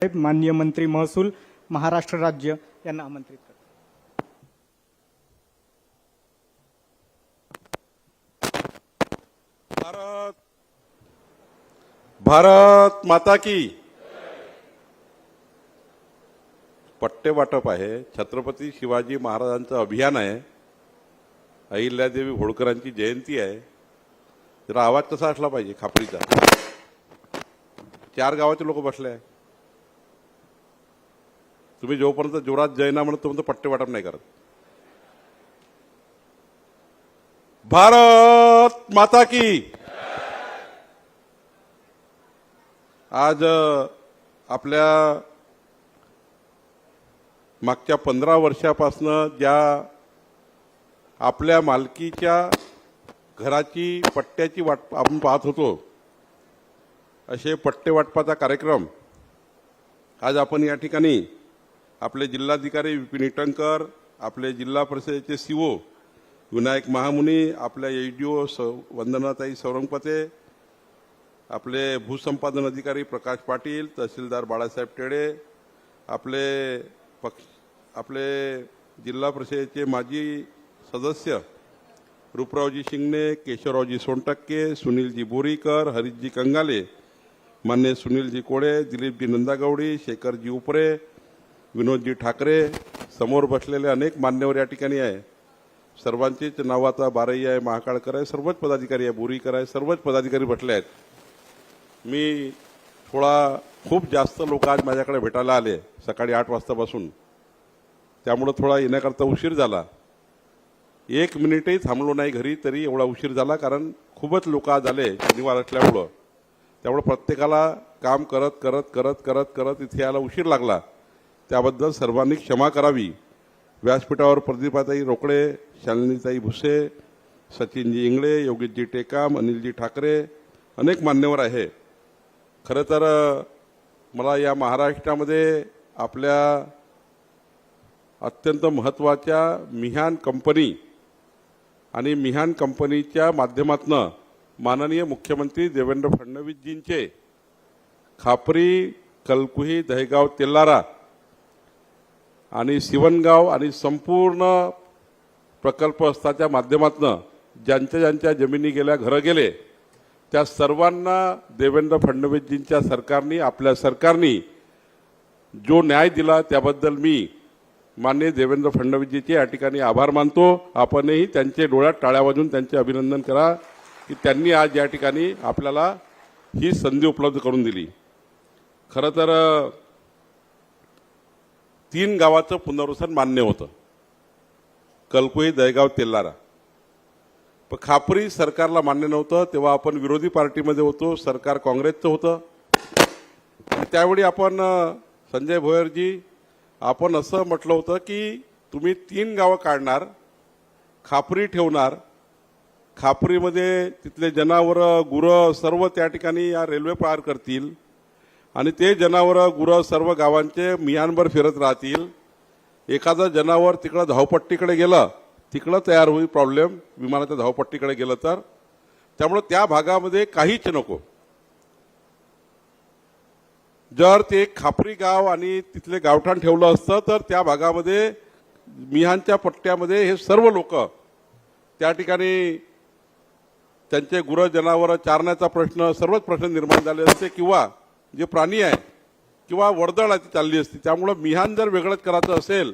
साहेब माननीय मंत्री महसूल महाराष्ट्र राज्य यांना आमंत्रित करतो. भारत भारत माता की। पट्टे वाटप आहे. छत्रपती शिवाजी महाराजांचं अभियान आहे. अहिल्यादेवी होळकरांची जयंती आहे. जरा आवाज कसा असला पाहिजे खापरीचा? चार गावाचे लोक बसले आहे तुम्ही जोपर्यंत जोरात जैना ना म्हणत तोपर्यंत पट्टे वाटप नाही करत. भारत माता की. आज आपल्या मागच्या पंधरा वर्षापासनं ज्या आपल्या मालकीच्या घराची पट्ट्याची वाट आपण पाहत होतो असे पट्टे वाटपाचा कार्यक्रम आज आपण या ठिकाणी आपले जिल्हाधिकारी विपिन इटनकर आपले जिल्हा परिषदेचे सीओ विनायक महामुनी आपल्या एडीओ स वंदनाताई सौरंगपते आपले भूसंपादन अधिकारी प्रकाश पाटील तहसीलदार बाळासाहेब टेडे आपले पक्ष आपले जिल्हा परिषदेचे माजी सदस्य रूपरावजी शिंगणे केशवरावजी सोनटक्के सुनीलजी बोरीकर हरीशजी कंगाले मान्य सुनीलजी कोळे दिलीपजी नंदागौडी शेखरजी उपरे विनोदजी ठाकरे समोर बसलेले अनेक मान्यवर या ठिकाणी आहे. सर्वांचीच नावाचा बारही बारई आहे महाकाळकर आहे सर्वच पदाधिकारी आहे बोरीकर आहे सर्वच पदाधिकारी बसले आहेत. मी थोडा खूप जास्त लोक आज माझ्याकडे भेटायला आले सकाळी आठ वाजतापासून. त्यामुळं थोडा येण्याकरता उशीर झाला. एक मिनिटही थांबलो नाही घरी तरी एवढा उशीर झाला कारण खूपच लोक आज आले शनिवार असल्यामुळं. त्यामुळं प्रत्येकाला काम करत करत करत करत करत इथे यायला उशीर लागला. त्याबद्दल सर्वांनी क्षमा करावी. व्यासपीठावर प्रदीपाताई रोकडे शालिनीताई भुसे सचिनजी इंगळे योगेशजी टेकाम अनिलजी ठाकरे अनेक मान्यवर आहे. खरं तर मला या महाराष्ट्रामध्ये आपल्या अत्यंत महत्त्वाच्या मिहान कंपनी आणि मिहान कंपनीच्या माध्यमातनं माननीय मुख्यमंत्री देवेंद्र फडणवीसजींचे खापरी कलकुही दहेगाव तेल्लारा आणि शिवणगाव आणि संपूर्ण प्रकल्प असताच्या माध्यमातनं ज्यांच्या ज्यांच्या जमिनी गेल्या घरं गेले त्या सर्वांना देवेंद्र फडणवीसजींच्या सरकारनी आपल्या सरकारनी जो न्याय दिला त्याबद्दल मी मान्य देवेंद्र फडणवीसजीचे या ठिकाणी आभार मानतो. आपणही त्यांचे डोळ्यात टाळ्या वाजून त्यांचे अभिनंदन करा की त्यांनी आज या ठिकाणी आपल्याला ही संधी उपलब्ध करून दिली. खरं तर तीन गावाचं पुनर्वसन मान्य होतं. कलकुई दयगाव तेल्लारा पण खापरी सरकारला मान्य नव्हतं तेव्हा आपण विरोधी पार्टीमध्ये होतो सरकार काँग्रेसचं होतं. त्यावेळी आपण संजय भोयरजी आपण असं म्हटलं होतं की तुम्ही तीन गावं काढणार खापरी ठेवणार खापरीमध्ये तिथले जनावरं गुरं सर्व त्या ठिकाणी या रेल्वे पार करतील आणि ते जनावरं गुरं सर्व गावांचे मियांवर फिरत राहतील. एखादं जनावर तिकडं धावपट्टीकडे गेलं तिकडं तयार होईल प्रॉब्लेम विमानाच्या धावपट्टीकडे गेलं तर. त्यामुळं त्या भागामध्ये काहीच नको. जर ते खापरी गाव आणि तिथले गावठाण ठेवलं असतं तर त्या भागामध्ये मिहानच्या पट्ट्यामध्ये हे सर्व लोक त्या ठिकाणी त्यांचे गुरं जनावरं चारण्याचा प्रश्न सर्वच प्रश्न निर्माण झाले असते. किंवा जे प्राणी आहे किंवा वर्दळ आहे ती चालली असती त्यामुळं मिहान जर वेगळंच करायचं असेल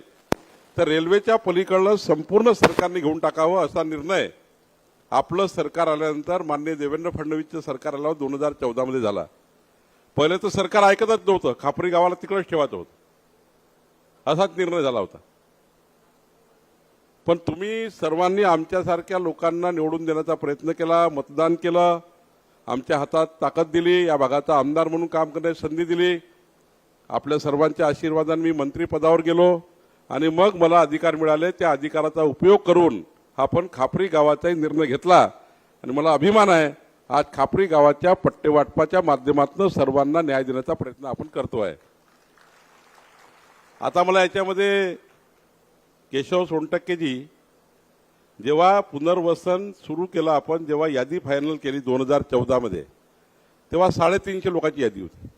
तर रेल्वेच्या पलीकडलं संपूर्ण सरकारने घेऊन टाकावं असा निर्णय आपलं सरकार आल्यानंतर मान्य देवेंद्र फडणवीसचं सरकार आल्यावर दोन हजार चौदामध्ये झाला. पहिले तर सरकार ऐकतच नव्हतं खापरी गावाला तिकडंच ठेवायचं होतं. असाच निर्णय झाला होता. पण तुम्ही सर्वांनी आमच्यासारख्या लोकांना निवडून देण्याचा प्रयत्न केला मतदान केलं आमच्या हातात ताकद दिली या भागाचा आमदार म्हणून काम करण्याची संधी दिली. आपल्या सर्वांच्या आशीर्वादाने मी मंत्रीपदावर गेलो आणि मग मला अधिकार मिळाले. त्या अधिकाराचा उपयोग करून आपण खापरी गावाचाही निर्णय घेतला. आणि मला अभिमान आहे आज खापरी गावाच्या पट्टेवाटपाच्या माध्यमातून सर्वांना न्याय देण्याचा प्रयत्न आपण करतो आहे आता मला याच्यामध्ये केशव सोनटक्केजी जेव्हा पुनर्वसन सुरू केलं आपण जेव्हा यादी फायनल केली दोन हजार चौदामध्ये तेव्हा साडेतीनशे लोकांची यादी होती.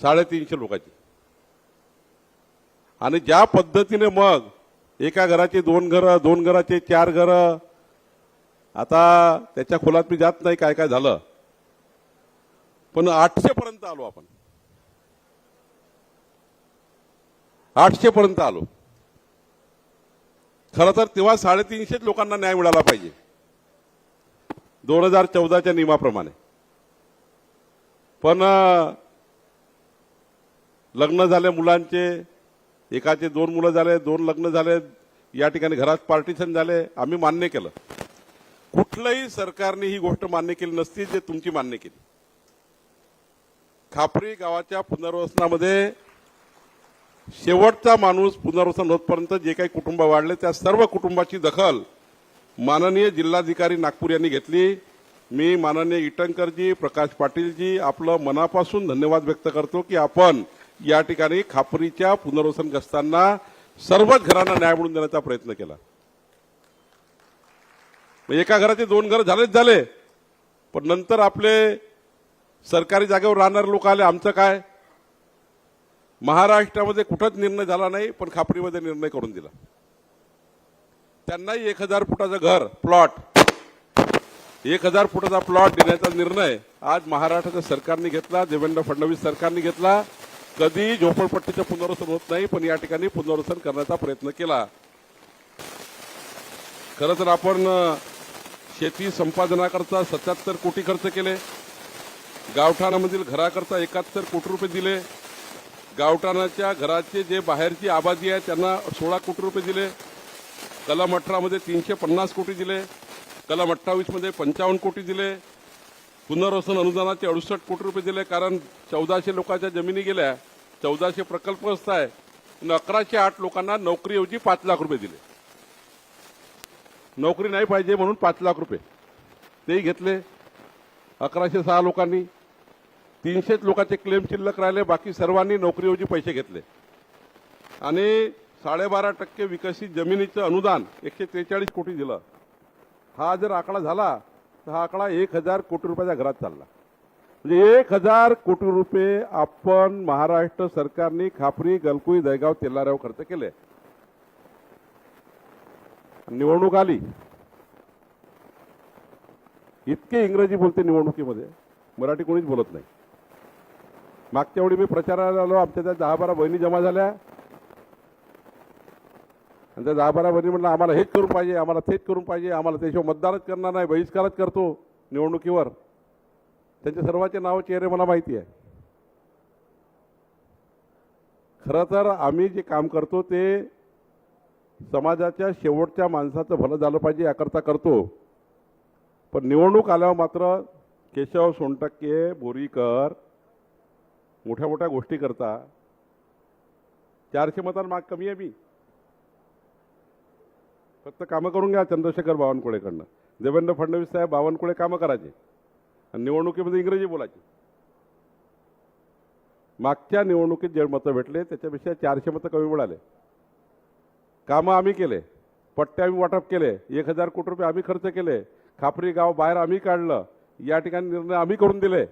साडेतीनशे लोकांची. आणि ज्या पद्धतीने मग एका घराचे दोन घरं दोन घराचे चार घरं आता त्याच्या खोलात मी जात नाही काय काय झालं. पण आठशे पर्यंत आलो आपण. आठशे पर्यंत आलो. खरं तर तेव्हा साडेतीनशेच लोकांना न्याय मिळाला पाहिजे. दोन हजार चौदाच्या नियमाप्रमाणे. पण लग्न झाले मुलांचे एकाचे दोन मुलं झाले दोन लग्न झाले या ठिकाणी घरात पार्टिशन झाले आम्ही मान्य केलं. कुठलंही सरकारने ही गोष्ट मान्य केली नसती जे तुमची मान्य केली. खापरी गावाच्या पुनर्वसनामध्ये शेवटचा माणूस पुनर्वसन होतपर्यंत जे काही कुटुंब वाढले त्या सर्व कुटुंबाची दखल माननीय जिल्हाधिकारी नागपूर यांनी घेतली. मी माननीय इटनकरजी प्रकाश पाटीलजी आपलं मनापासून धन्यवाद व्यक्त करतो की आपण या ठिकाणी खापरीच्या पुनर्वसनग्रस्तांना सर्वच घरांना न्याय मिळून देण्याचा प्रयत्न केला. एका घराचे दोन घर झालेच झाले. पण नंतर आपले सरकारी जागेवर राहणारे लोक आले आमचं काय? महाराष्ट्रामध्ये कुठंच निर्णय झाला नाही पण खापरीमध्ये निर्णय करून दिला. त्यांनाही एक हजार फुटाचं घर प्लॉट एक हजार फुटाचा प्लॉट देण्याचा निर्णय आज महाराष्ट्राच्या सरकारने घेतला देवेंद्र फडणवीस सरकारने घेतला. कधी झोपडपट्टीचं पुनर्वसन होत नाही पण या ठिकाणी पुनर्वसन करण्याचा प्रयत्न केला. खरं तर आपण शेती संपादनाकरता सत्याहत्तर कोटी खर्च केले. गावठाणामधील घराकरता एकाहत्तर कोटी रुपये दिले. गावठाणाच्या घराचे जे बाहेरची आबादी आहे त्यांना सोळा कोटी रुपये दिले. कलम अठरामध्ये तीनशे पन्नास कोटी दिले. कलम अठ्ठावीसमध्ये पंचावन्न कोटी दिले. पुनर्वसन अनुदानाचे अडुसष्ट कोटी रुपये दिले कारण चौदाशे लोकांच्या जमिनी गेल्या. चौदाशे प्रकल्पग्रस्त आहे. आणि अकराशे आठ लोकांना नोकरीऐवजी पाच लाख रुपये दिले. नोकरी नाही पाहिजे म्हणून पाच लाख रुपये. तेही घेतले. अकराशे सहा लोकांनी तीनशेच लोकांचे क्लेम शिल्लक राहिले बाकी सर्वांनी नोकरीऐवजी पैसे घेतले. आणि साडेबारा टक्के विकसित जमिनीचं अनुदान एकशे त्रेचाळीस कोटी दिलं. हा जर आकडा झाला तर हा आकडा एक हजार कोटी रुपयाच्या घरात चालला. म्हणजे एक हजार कोटी रुपये आपण महाराष्ट्र सरकारने खापरी गलकुई दहगाव तेलाऱ्यावर खर्च केले. निवडणूक आली. इतके इंग्रजी बोलते निवडणुकीमध्ये. मराठी कोणीच बोलत नाही. मागच्या वेळी मी प्रचाराला आलो आमच्या त्या दहा बारा बहिणी जमा झाल्या. आणि त्या दहा बारा बहिणी म्हटलं आम्हाला हेच करून पाहिजे आम्हाला तेच करून पाहिजे आम्हाला त्याशिवाय मतदानच करणार नाही बहिष्कारच करतो निवडणुकीवर. त्यांचे सर्वांचे नाव चेहरे मला माहिती आहे. खरं तर आम्ही जे काम करतो ते समाजाच्या शेवटच्या माणसाचं भलं झालं पाहिजे याकरता करतो. पण निवडणूक आल्यावर मात्र केशव सोनटक्के बोरीकर मोठ्या मोठ्या गोष्टी करता. चारशे मतांना माग कमी आहे मी. फक्त कामं करून घ्या चंद्रशेखर बावनकुळेकडनं. देवेंद्र फडणवीस साहेब बावनकुळे कामं करायचे. आणि निवडणुकीमध्ये इंग्रजी बोलायचे. मागच्या निवडणुकीत जे मतं भेटले त्याच्यापेक्षा चारशे मतं कमी मिळाले. कामं आम्ही केले. पट्टे आम्ही वाटप केले. एक हजार कोटी रुपये आम्ही खर्च केले. खापरी गाव बाहेर आम्ही काढलं. या ठिकाणी निर्णय आम्ही करून दिले.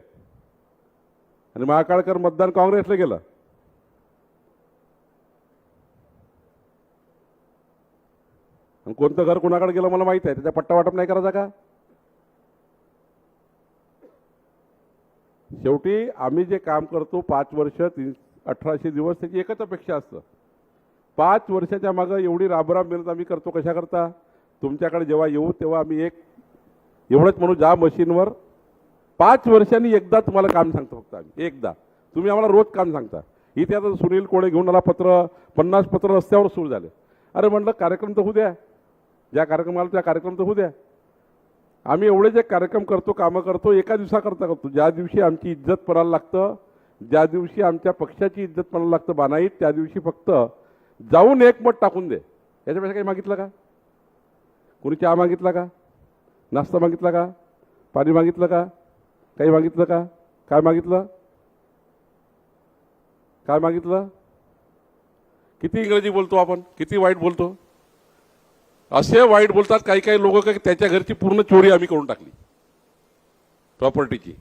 आणि महाकाळकर मतदान काँग्रेसला गेलं. आणि कोणतं घर कोणाकडे गेलं मला माहीत आहे त्याचा पट्टा वाटप नाही करायचा का? शेवटी आम्ही जे काम करतो पाच वर्ष तीन अठराशे दिवस त्याची एकच अपेक्षा असतं. पाच वर्षाच्या मागं एवढी राबराब मेहनत आम्ही करतो कशा करता तुमच्याकडे जेव्हा येऊ तेव्हा आम्ही एक एवढंच म्हणू ज्या मशीनवर पाच वर्षांनी एकदा तुम्हाला काम सांगतो फक्त आम्ही. एकदा. तुम्ही आम्हाला रोज काम सांगता. इथे आता सुनील कोळे घेऊन आला पत्र पन्नास पत्र रस्त्यावर सुरू झाले. अरे म्हटलं कार्यक्रम तर होऊ द्या. ज्या कार्यक्रमाला त्या कार्यक्रम तर होऊ द्या. आम्ही एवढे जे कार्यक्रम करतो कामं करतो एका दिवसाकरता करतो. ज्या दिवशी आमची इज्जत पडायला लागतं ज्या दिवशी आमच्या पक्षाची इज्जत पडायला लागतं बानाईत त्या दिवशी फक्त जाऊन एक मत टाकून दे. याच्यापेक्षा काही मागितलं का? कोणी चहा मागितला का? नाश्ता मागितला का? पाणी मागितलं का? काही मागितलं का? काय मागितलं? काय मागितलं? किती इंग्रजी बोलतो आपण? किती वाईट बोलतो? असे वाईट बोलतात काही काही लोक का त्याच्या घरची पूर्ण चोरी आम्ही करून टाकली. प्रॉपर्टीची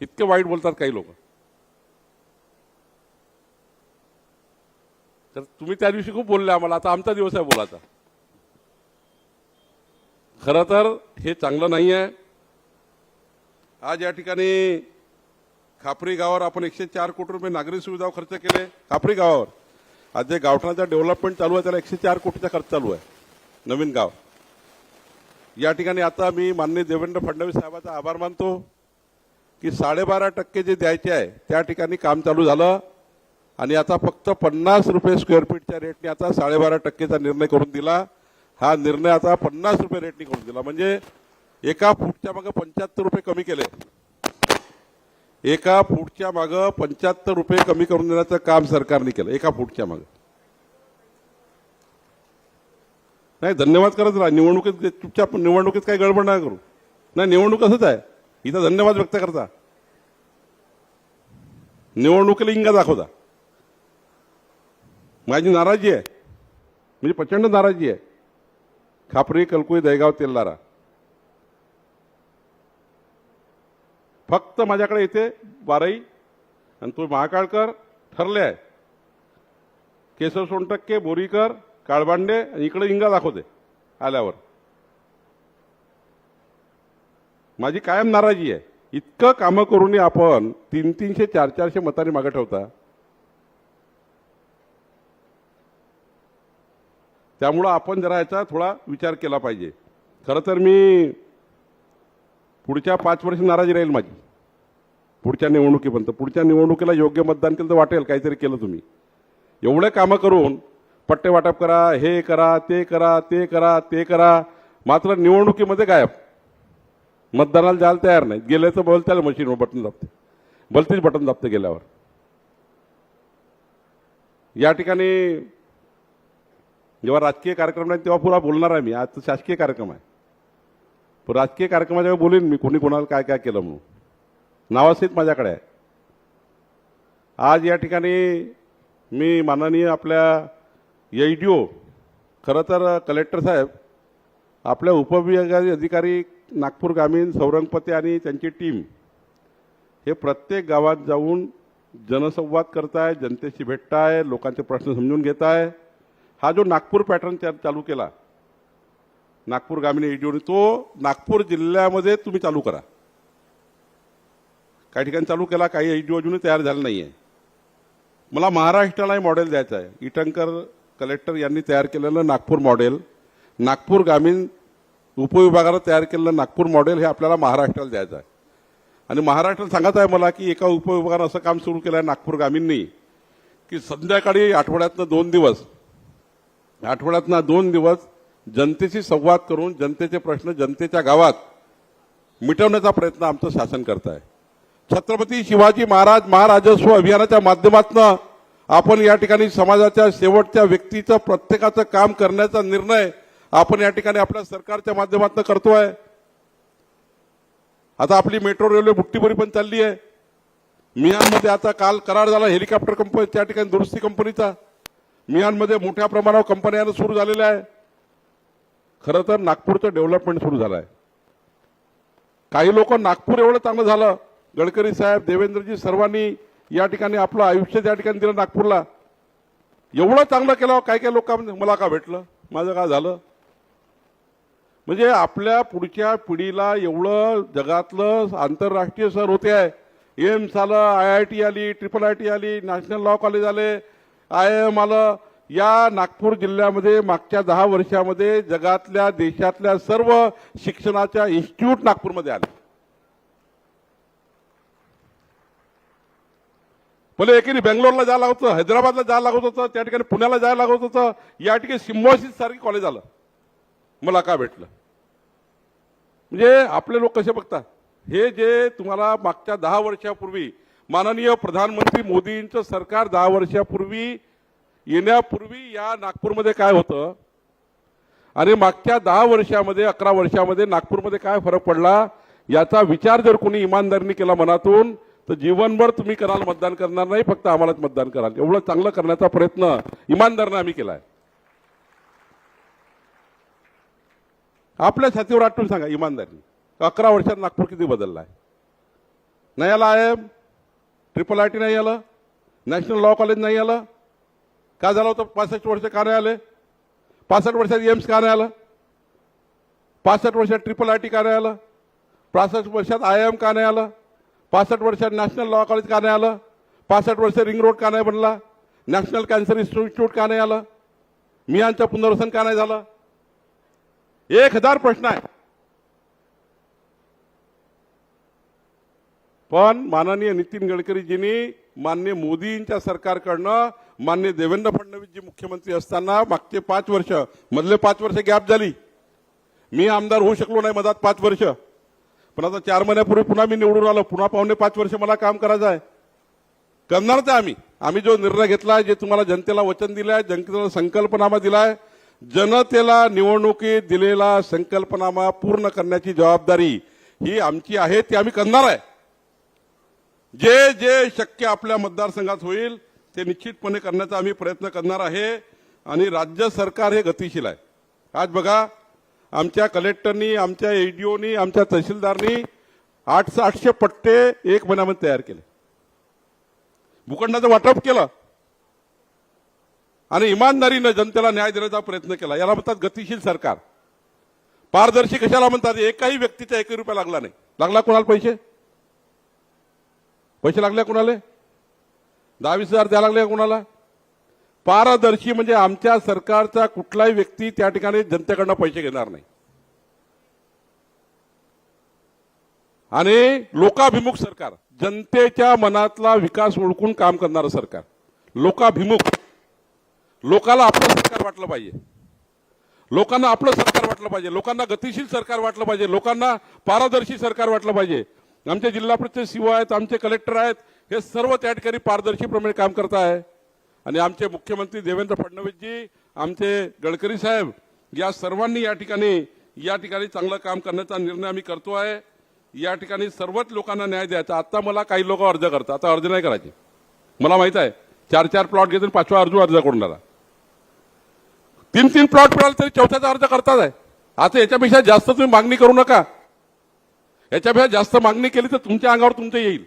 इतके वाईट बोलतात काही लोक. तर तुम्ही त्या दिवशी खूप बोलले आम्हाला. आता आमचा दिवस आहे बोलायचा. खरं तर हे चांगलं नाही आहे आज या ठिकाणी खापरी गावावर आपण एकशे चार कोटी रुपये नागरी सुविधावर खर्च केले. खापरी गावावर. आज जे गावठाणाचा डेव्हलपमेंट चालू आहे त्याला एकशे चार कोटीचा खर्च चालू आहे. नवीन गाव. या ठिकाणी आता मी माननीय देवेंद्र फडणवीस साहेबांचा आभार मानतो की साडेबारा टक्के जे द्यायचे आहे त्या ठिकाणी काम चालू झालं. आणि आता फक्त पन्नास रुपये स्क्वेअर फीटच्या रेटने आता साडेबारा टक्केचा निर्णय करून दिला. हा निर्णय आता पन्नास रुपये रेटने करून दिला. म्हणजे एका फूटच्या मागं पंच्याहत्तर रुपये कमी केले. एका फूटच्या मागं पंच्याहत्तर रुपये कमी करून देण्याचं काम सरकारने केलं एका फूटच्या मागं. नाही धन्यवाद करत राहा. निवडणुकीत चुपचाप निवडणुकीत काही गडबड नाही करू. नाही निवडणूक असंच आहे. इथं धन्यवाद व्यक्त करता. निवडणुकीला इंगा दाखवता. माझी नाराजी आहे. म्हणजे प्रचंड नाराजी आहे. खापरी कलकुई दहेगाव तेलदारा फक्त माझ्याकडे येते बाराई आणि तो महाकाळकर ठरले आहे. केशव सोनटक्के बोरीकर काळबांडे आणि इकडे इंगा दाखवते आल्यावर. माझी कायम नाराजी आहे. इतकं कामं करूनही आपण तीन तीनशे चार चारशे मतांनी मागे ठेवता. त्यामुळं आपण जरा याचा थोडा विचार केला पाहिजे. खरं तर मी पुढच्या पाच वर्ष नाराजी राहील माझी. पुढच्या निवडणुकीपर्यंत. पुढच्या निवडणुकीला योग्य मतदान केलं तर वाटेल काहीतरी केलं तुम्ही. एवढे कामं करून पट्टे वाटप करा हे करा ते करा ते करा ते करा. मात्र निवडणुकीमध्ये गायब. मतदानाला जायला तयार नाही गेले तर बोल त्याला मशीनवर बटन दाबते. भलतीच बटन दाबते गेल्यावर. या ठिकाणी जेव्हा राजकीय कार्यक्रम नाही तेव्हा पुरा बोलणार आहे मी. आज शासकीय कार्यक्रम आहे. पण राजकीय कार्यक्रमाच्या वेळी बोलेन मी कोणी कोणाला काय काय केलं म्हणून. नावासहित माझ्याकडे. आहे आज या ठिकाणी मी माननीय आपल्या एडीओ खरं तर कलेक्टर साहेब आपल्या उपविभागाचे अधिकारी नागपूर ग्रामीण सौरंगपते आणि त्यांची टीम हे प्रत्येक गावात जाऊन जनसंवाद करताय जनतेशी भेटताय लोकांचे प्रश्न समजून घेताय. हा जो नागपूर पॅटर्न चालू केला नागपूर ग्रामीण एडीओने तो नागपूर जिल्ह्यामध्ये तुम्ही चालू करा. काही ठिकाणी चालू केला काही एडीओ अजूनही तयार झाला नाही आहे मला महाराष्ट्राला हे मॉडेल द्यायचं आहे. इटंकर कलेक्टर यांनी तयार केलेलं नागपूर मॉडेल नागपूर ग्रामीण उपविभागाला तयार केलेलं नागपूर मॉडेल हे आपल्याला महाराष्ट्राला द्यायचं आहे. आणि महाराष्ट्राला सांगत आहे मला की एका उपविभागानं असं काम सुरू केलं आहे नागपूर ग्रामीणनी की संध्याकाळी आठवड्यातनं दोन दिवस आठवड्यातनं दोन दिवस जनतेशी संवाद करून जनतेचे प्रश्न जनतेच्या गावात मिटवण्याचा प्रयत्न आमचं शासन करत आहे छत्रपती शिवाजी महाराज महाराजस्व अभियानाच्या माध्यमातून आपण या ठिकाणी समाजाच्या शेवटच्या व्यक्तीचं प्रत्येकाचं काम करण्याचा निर्णय आपण या ठिकाणी आपल्या सरकारच्या माध्यमातून करतो आहे आता आपली मेट्रो रेल्वे बुट्टीभरी पण चालली आहे मियानमध्ये आता काल करार झाला हेलिकॉप्टर कंपनी त्या ठिकाणी दुरुस्ती कंपनीचा. मियानमध्ये मोठ्या प्रमाणावर कंपन्या सुरू झालेल्या आहे. खरं तर नागपूरचं डेव्हलपमेंट सुरू झालं आहे काही लोक नागपूर एवढं चांगलं झालं. गडकरी साहेब देवेंद्रजी सर्वांनी या ठिकाणी आपलं आयुष्य त्या ठिकाणी दिलं नागपूरला. एवढं चांगलं केलं काय काय लोकांमध्ये मला का भेटलं? माझं का झालं? म्हणजे आपल्या पुढच्या पिढीला एवढं जगातलं आंतरराष्ट्रीय सर होते आहे. एम्स आलं आय आय टी आली ट्रिपल आय टी आली नॅशनल लॉ कॉलेज आले आय एम आलं या नागपूर जिल्ह्यामध्ये मागच्या दहा वर्षामध्ये जगातल्या देशातल्या सर्व शिक्षणाच्या इन्स्टिट्यूट नागपूरमध्ये आले. भले एकीने बेंगलोरला जायला लागत होतं हैदराबादला जायला लागत होतं त्या ठिकाणी पुण्याला जायला लागत होतं या ठिकाणी सिम्बॉसिस सारखी कॉलेज आलं मला का भेटलं? म्हणजे आपले लोक कसे बघतात? हे जे तुम्हाला मागच्या दहा वर्षापूर्वी माननीय प्रधानमंत्री मोदींचं सरकार दहा वर्षापूर्वी येण्यापूर्वी या नागपूरमध्ये काय होतं? आणि मागच्या दहा वर्षामध्ये अकरा वर्षामध्ये नागपूरमध्ये काय फरक पडला? याचा विचार जर कोणी इमानदारीने केला मनातून तर जीवनभर तुम्ही कराल मतदान करणार नाही फक्त आम्हालाच मतदान कराल. एवढं चांगलं करण्याचा प्रयत्न इमानदारनं आम्ही केलाय. आपल्या छातीवर आठवून सांगा इमानदारी. अकरा वर्षात नागपूर किती बदलला आहे नाही आला I M? Triple I T नाही आलं? नॅशनल लॉ कॉलेज नाही आलं? काय झालं होतं? पासष्ट वर्ष का नाही आले पासष्ट वर्षात एम्स का नाही आलं पासष्ट वर्षात ट्रिपल आय टी कार्यालय? नाही आलं पासष्ट वर्षात आय एम का नाही आलं पासष्ट वर्षात नॅशनल लॉ कॉलेज का नाही आलं पासष्ट वर्ष रिंग रोड का नाही बनला? नॅशनल कॅन्सर इन्स्टिट्यूट का नाही आलं मियांचं पुनर्वसन का नाही झालं? एक हजार प्रश्न आहे पण माननीय नितीन गडकरीजींनी मान्य मोदींच्या सरकारकडनं मान्य देवेंद्र फडणवीसजी मुख्यमंत्री असताना मागचे पाच वर्ष मधले पाच वर्ष गॅप झाली. मी आमदार होऊ शकलो नाही मधात पाच वर्ष. पण आता चार महिन्यापूर्वी पुन्हा मी निवडून आलो. पुन्हा पावणे पाच वर्ष मला काम करायचं आहे. करणारच आहे आम्ही. आम्ही जो निर्णय घेतलाय जे तुम्हाला जनतेला वचन दिलं आहे जनतेला संकल्पनामा दिलाय जनतेला निवडणुकीत दिलेला संकल्पनामा पूर्ण करण्याची जबाबदारी ही आमची आहे ती आम्ही करणार आहे. जे जे शक्य आपल्या मतदारसंघात होईल ते निश्चितपणे करण्याचा आम्ही प्रयत्न करणार आहे आणि राज्य सरकार हे गतिशील आहे. आज बघा आमच्या कलेक्टरनी आमच्या एडीओनी आमच्या तहसीलदारनी आठशे आठशे पट्टे एक महिन्यामध्ये तयार केले. भूखंडाचं वाटप केलं. आणि इमानदारीनं जनतेला न्याय देण्याचा प्रयत्न केला. याला म्हणतात गतिशील सरकार. पारदर्शी कशाला म्हणतात? एकाही व्यक्तीचा एकही रुपया लागला नाही. लागला कोणाला पैसे? पैसे लागले कोणाला? दहा वीस हजार द्यायला लागले कोणाला? पारदर्शी म्हणजे आमच्या सरकारचा कुठलाही व्यक्ती त्या ठिकाणी जनतेकडनं पैसे घेणार नाही. आणि लोकाभिमुख सरकार जनतेच्या मनातला विकास ओळखून काम करणारं सरकार लोकाभिमुख. लोकाला आपलं सरकार वाटलं पाहिजे. लोकांना आपलं सरकार वाटलं पाहिजे. लोकांना गतिशील सरकार वाटलं पाहिजे. लोकांना पारदर्शी सरकार वाटलं पाहिजे. आमचे जिल्हा परिषद सीओ आहेत आमचे कलेक्टर आहेत. हे सर्व त्या ठिकाणी पारदर्शीप्रमाणे काम करत आहे आणि आमचे मुख्यमंत्री देवेंद्र फडणवीसजी आमचे गडकरी साहेब या सर्वांनी या ठिकाणी या ठिकाणी चांगलं काम करण्याचा निर्णय आम्ही करतो आहे. या ठिकाणी सर्वच लोकांना न्याय द्यायचा. आता मला काही लोक अर्ज करतात. आता अर्ज नाही करायचे. मला माहीत आहे. चार चार प्लॉट घेतो पाचवा अर्ज अर्ज करून तीन तीन प्लॉट मिळाले तरी चौथ्याचा अर्ज करतात आहे. आता याच्यापेक्षा जास्त तुम्ही मागणी करू नका. याच्यापेक्षा जास्त मागणी केली तर तुमच्या अंगावर तुमचं येईल.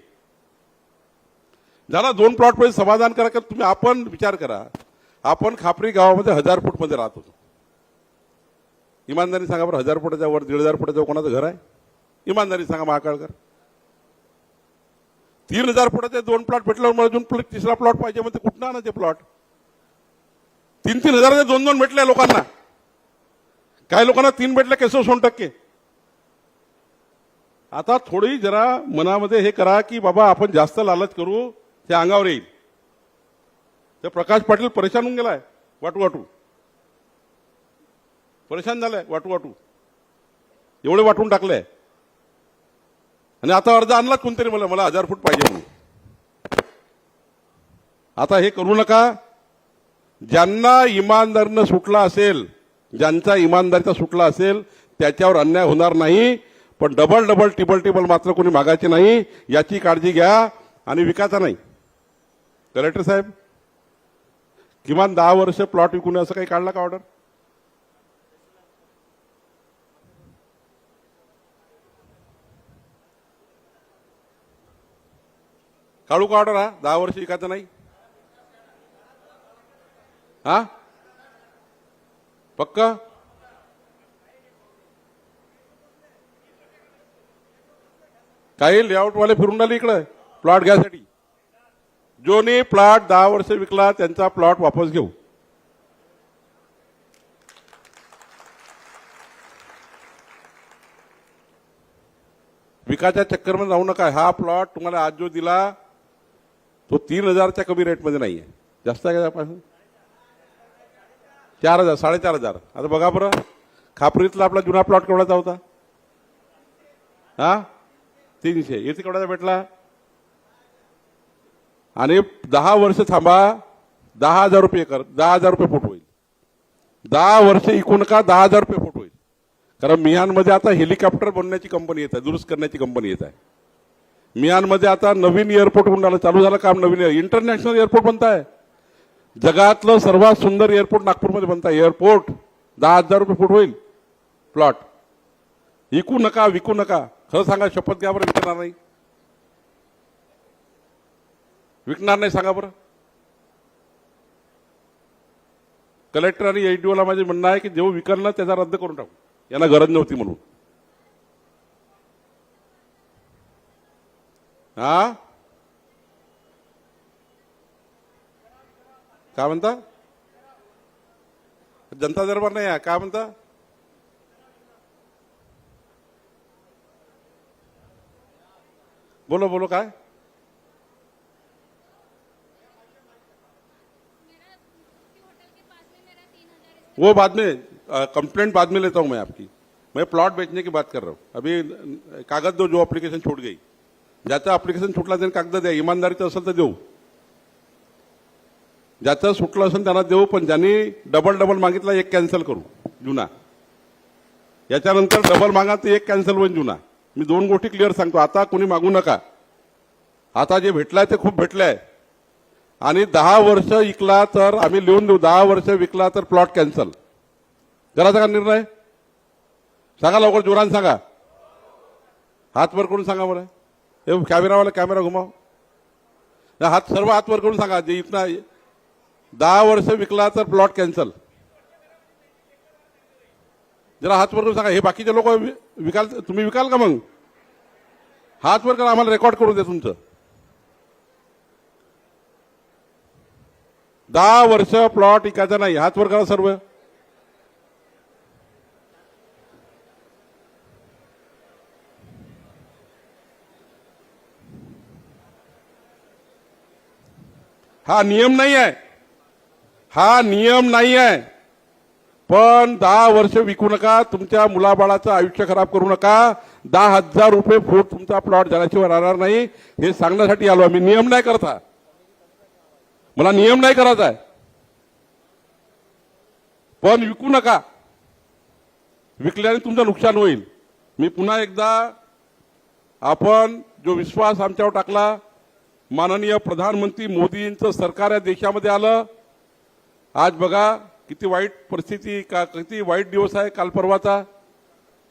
ज्याला दोन प्लॉटमध्ये समाधान करा का तुम्ही आपण विचार करा. आपण खापरी गावामध्ये हजार फूटमध्ये राहत होतो. इमानदारी सांगा बरं हजार फुटाच्या वर दीड हजार फुटाच्या कोणाचं घर आहे? इमानदारी सांगा महाकाळकर. तीन हजार फुटाचे दोन प्लॉट भेटल्यावर मला अजून तिसरा प्लॉट पाहिजे म्हणजे कुठं ते प्लॉट तीन तीन हजाराचे दोन दोन भेटले लोकांना. काही लोकांना तीन भेटले कसं सोन टक्के. आता थोडी जरा मनामध्ये हे करा की बाबा आपण जास्त लालच करू ते अंगावर येईल. ते प्रकाश पाटील परेशान होऊन गेलाय. वाटू वाटू. परेशान झालाय. वाटू वाटू. एवढे वाटून टाकले आणि आता अर्ज आणला कोणतरी मला मला हजार फूट पाहिजे म्हणून. आता हे करू नका. ज्यांना इमानदारीनं सुटला असेल ज्यांचा इमानदारीचा सुटला असेल त्याच्यावर अन्याय होणार नाही. पण डबल डबल टिबल टिबल मात्र कोणी मागायचे नाही. याची काळजी घ्या आणि विकायचा नाही. कलेक्टर साहेब किमान दहा वर्ष प्लॉट विकून असं काही काढला का ऑर्डर काढू का ऑर्डर हा? दहा वर्ष विकायचं नाही? हा? पक्का? काही लेआउटवाले फिरून आले इकडं प्लॉट घ्यायसाठी. जोनी प्लॉट दहा वर्ष विकला त्यांचा प्लॉट वापस घेऊ. विकाच्या चक्करमध्ये जाऊ नका. हा प्लॉट तुम्हाला आज जो दिला तो तीन हजारच्या कमी रेटमध्ये नाही आहे जास्त आहे का त्यापासून? चार हजार साडेचार हजार. आता बघा बरं. खापरीतला आपला जुना प्लॉट केवढाचा होता? हा? तीनशे. येथे केवढाचा भेटला? आणि दहा वर्ष थांबा दहा हजार रुपये कर दहा हजार रुपये फूट होईल. दहा वर्ष इकू नका दहा हजार रुपये फूट होईल. कारण मियानमध्ये आता हेलिकॉप्टर बनण्याची कंपनी येत आहे दुरुस्त करण्याची कंपनी येत आहे. मियानमध्ये आता नवीन एअरपोर्ट होऊन राहिलं चालू झालं काम नवीन इंटरनॅशनल एअरपोर्ट बनत आहे. जगातलं सर्वात सुंदर एअरपोर्ट नागपूरमध्ये बनत आहे. एअरपोर्ट दहा हजार रुपये फूट होईल. प्लॉट विकू नका विकू नका. खरं सांगा शपथ घ्यावर बरं विकणार नाही विकणार नाही सांगा बरं. कलेक्टर आणि एडीओला माझे म्हणणं आहे की जेव्हा विकल ना त्याचा रद्द करून टाकू. यांना गरज नव्हती म्हणून. हा? काय म्हणता? जनता दरबार नाही आहे काय म्हणता? बोलो बोलो काय? वो बाद में कंप्लेंट बाद में लेता हूं मैं आपकी। मैं प्लॉट बेचने की बात कर रहा हूं। अभी कागद दो जो अप्लिकेशन छूट गई। ज्याचं अप्लिकेशन छुटला त्याने कागद द्या इमानदारीचं असेल तर देऊ। ज्याचं सुटलं असेल त्यांना देऊ पण ज्यांनी डबल डबल मागितला एक कॅन्सल करू जुना. याच्यानंतर डबल मागा तर एक कॅन्सल होईल जुना. मी दोन गोष्टी क्लिअर सांगतो. आता कोणी मागू नका. आता जे भेटलाय ते खूप भेटलंय. आणि दहा वर्ष विकला तर आम्ही लिहून देऊ दहा वर्ष विकला तर प्लॉट कॅन्सल. करायचा का निर्णय. सांगा लवकर जोरान सांगा. हात वर करून सांगा बरं. हे कॅमेरावाला कॅमेरा घुमाव. हात सर्व हात वर करून सांगा. जे इथं दहा वर्ष विकला तर प्लॉट कॅन्सल. जरा हात वर करून सांगा. हे बाकीचे लोक विकाल तुम्ही विकाल का मग? हात वर करा आम्हाला रेकॉर्ड करून दे तुमचं. दहा वर्ष प्लॉट इकायचा नाही हाच वर करा सर्व. हा नियम नाही आहे. हा नियम नाही आहे. पण दहा वर्ष विकू नका तुमच्या मुलाबाळाचं आयुष्य खराब करू नका. दहा हजार रुपये फूट तुमचा प्लॉट झाल्याशिवाय राहणार नाही. हे सांगण्यासाठी आलो आम्ही. नियम नाही करता. मला नियम नाही करायचा आहे. पण विकू नका. विकल्याने तुमचं नुकसान होईल. मी पुन्हा एकदा आपण जो विश्वास आमच्यावर टाकला माननीय प्रधानमंत्री मोदींचं सरकार या देशामध्ये आलं. आज बघा किती वाईट परिस्थिती का किती वाईट दिवस आहे काल परवाचा.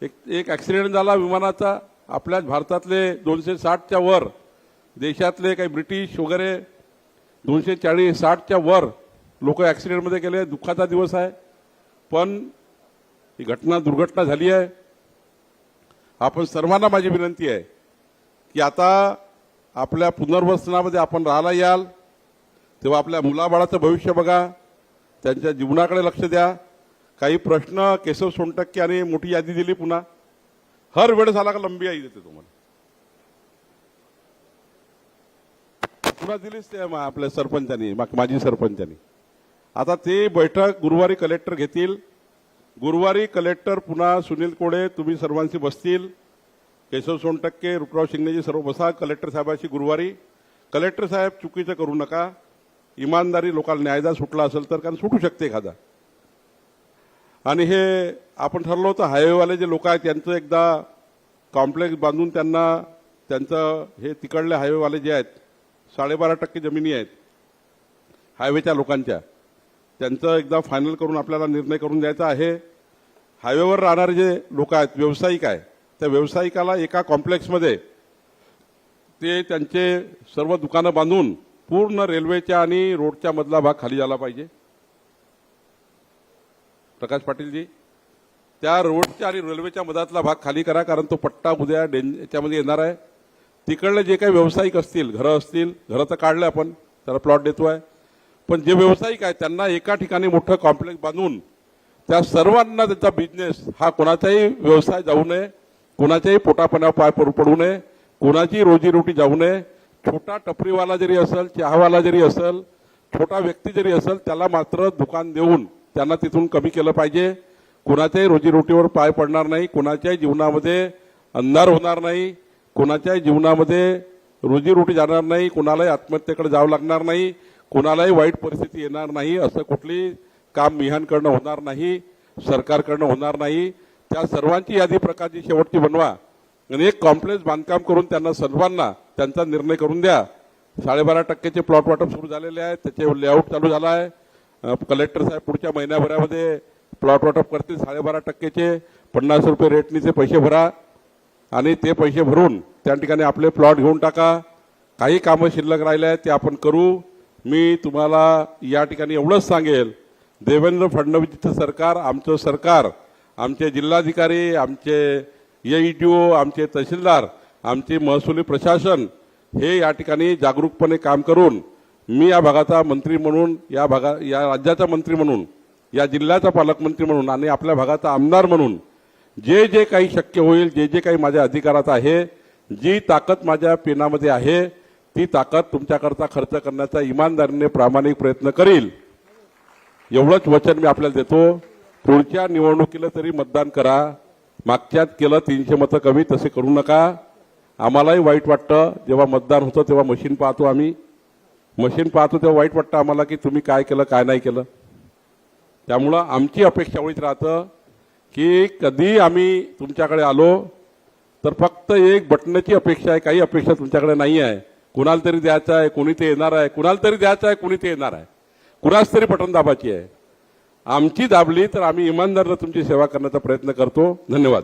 एक एक ॲक्सिडेंट झाला विमानाचा. आपल्याच भारतातले दोनशे साठच्या वर देशातले काही ब्रिटिश वगैरे दोनशे चाळीस साठच्या वर लोक ॲक्सिडेंटमध्ये गेले दुःखाचा दिवस आहे. पण ही घटना दुर्घटना झाली आहे. आपण सर्वांना माझी विनंती आहे की आता आपल्या पुनर्वसनामध्ये आपण राहायला याल. तेव्हा आपल्या मुलाबाळाचं भविष्य बघा. त्यांच्या जीवनाकडे लक्ष द्या. काही प्रश्न केशव सोनटक्के आणि मोठी यादी दिली पुन्हा. हर वेळेस आला का लंबी आई देते तुम्हाला? पुन्हा दिलीच ते आपल्या सरपंचांनी माजी सरपंचांनी. आता ते बैठक गुरुवारी कलेक्टर घेतील. गुरुवारी कलेक्टर पुन्हा सुनील कोडे तुम्ही सर्वांशी बसतील. केशव सोनटक्के रुपराव शिंगणेजी सर्व बसा. कलेक्टर साहेबाशी गुरुवारी. कलेक्टर साहेब चुकीचं करू नका. इमानदारी लोकांना न्यायदा सुटला असेल तर कारण सुटू शकते एखादा. आणि हे आपण ठरलो होतं हायवेवाले जे लोक आहेत त्यांचं एकदा कॉम्प्लेक्स बांधून त्यांना त्यांचं हे तिकडले हायवेवाले जे आहेत साडेबारा टक्के जमिनी आहेत. हायवेच्या लोकांच्या. त्यांचं एकदा फायनल करून आपल्याला निर्णय करून द्यायचा आहे. हायवेवर राहणारे जे लोक आहेत व्यावसायिक आहे त्या व्यावसायिकाला एका कॉम्प्लेक्समध्ये ते त्यांचे सर्व दुकानं बांधून पूर्ण रेल्वेच्या आणि रोडच्या मधला भाग खाली झाला पाहिजे. प्रकाश पाटीलजी त्या रोडच्या आणि रेल्वेच्या मधातला भाग खाली करा कारण तो पट्टा उद्या डेंज याच्यामध्ये येणार आहे. तिकडले जे काही व्यावसायिक असतील घरं असतील घरं तर काढले आपण त्याला प्लॉट देतो आहे. पण जे व्यावसायिक आहेत त्यांना एका ठिकाणी मोठं कॉम्प्लेक्स बांधून त्या सर्वांना त्यांचा बिझनेस हा कोणाचाही व्यवसाय जाऊ नये कोणाच्याही पोटापणावर पाय पडू पडू नये कोणाची रोजीरोटी जाऊ नये. छोटा टपरीवाला जरी असेल चहावाला जरी असेल छोटा व्यक्ती जरी असेल त्याला मात्र दुकान देऊन त्यांना तिथून कमी केलं पाहिजे. कोणाच्याही रोजीरोटीवर पाय पडणार नाही कोणाच्याही जीवनामध्ये अंधार होणार नाही. कोणाच्याही जीवनामध्ये रोजीरोटी जाणार नाही कोणालाही आत्महत्येकडे जावं लागणार नाही कोणालाही वाईट परिस्थिती येणार नाही असं कुठली काम मिहानकडनं होणार नाही सरकारकडनं होणार नाही. त्या सर्वांची यादी प्रकारची शेवटची बनवा आणि एक कॉम्प्लेक्स बांधकाम करून त्यांना सर्वांना त्यांचा निर्णय करून द्या. साडेबारा टक्क्याचे प्लॉट वाटप सुरू झालेले आहे त्याचे लेआउट चालू झाला आहे कलेक्टर साहेब पुढच्या महिन्याभरामध्ये प्लॉट वाटप करतील साडेबारा टक्क्याचे पन्नास रुपये रेटनीचे पैसे भरा. आणि ते पैसे भरून त्या ठिकाणी आपले प्लॉट घेऊन टाका. काही कामं शिल्लक राहिले आहेत ते आपण करू. मी तुम्हाला या ठिकाणी एवढंच सांगेल. देवेंद्र फडणवीसचं सरकार आमचं सरकार आमचे जिल्हाधिकारी आमचे एईटीओ आमचे तहसीलदार आमचे महसुली प्रशासन हे या ठिकाणी जागरूकपणे काम करून मी या भागाचा मंत्री म्हणून या भागा या राज्याचा मंत्री म्हणून या जिल्ह्याचा पालकमंत्री म्हणून आणि आपल्या भागाचा आमदार म्हणून जे जे काही शक्य होईल जे जे काही माझ्या अधिकारात आहे जी ताकद माझ्या पेनामध्ये आहे ती ताकद तुमच्याकरता खर्च करण्याचा इमानदारीने प्रामाणिक प्रयत्न करील. एवढंच वचन मी आपल्याला देतो. पुढच्या निवडणुकीला तरी मतदान करा. मागच्यात केलं तीनशे मतं कमी तसे करू नका. आम्हालाही वाईट वाटतं. जेव्हा मतदान होतं तेव्हा मशीन पाहतो आम्ही. मशीन पाहतो तेव्हा वाईट वाटतं आम्हाला की तुम्ही काय केलं काय नाही केलं. त्यामुळं आमची अपेक्षा एवढीच राहतं. की कधी आम्ही तुमच्याकडे आलो तर फक्त एक बटण्याची अपेक्षा आहे काही अपेक्षा तुमच्याकडे नाही आहे. कुणाला तरी द्यायचं आहे कोणी ते येणार आहे कुणाला तरी द्यायचं आहे कोणी ते येणार आहे. कुणाच तरी बटन दाबाची आहे. आमची दाबली तर आम्ही इमानदारनं तुमची सेवा करण्याचा प्रयत्न करतो. धन्यवाद.